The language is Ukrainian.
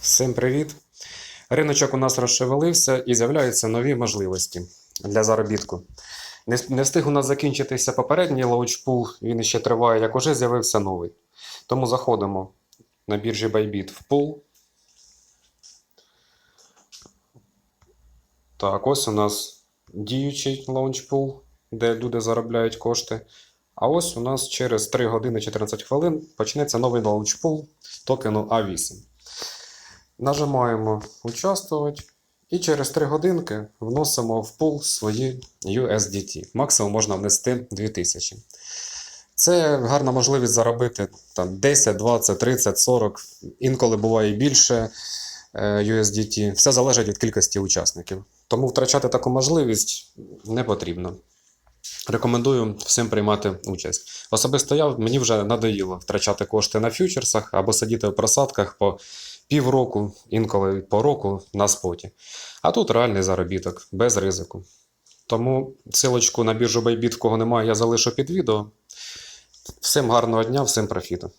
Всім привіт! Риночок у нас розшевелився і з'являються нові можливості для заробітку. Не, встиг у нас закінчитися попередній лаучпул, він ще триває, як уже з'явився новий. Тому заходимо на біржі Bybit в пул. Так, ось у нас діючий лаунчпул, де люди заробляють кошти. А ось у нас через 3 години 14 хвилин почнеться новий лаунчпул токену А8. Нажимаємо Участвувати і через 3 годинки вносимо в пул свої USDT. Максимум можна внести 2000. Це гарна можливість заробити там, 10, 20, 30, 40, інколи буває більше е, USDT. Все залежить від кількості учасників. Тому втрачати таку можливість не потрібно. Рекомендую всім приймати участь. Особисто я мені вже надоїло втрачати кошти на фьючерсах або сидіти в просадках по півроку, інколи по року на споті. А тут реальний заробіток, без ризику. Тому силочку на біржу Bybit, в кого немає, я залишу під відео. Всім гарного дня, всім профіту.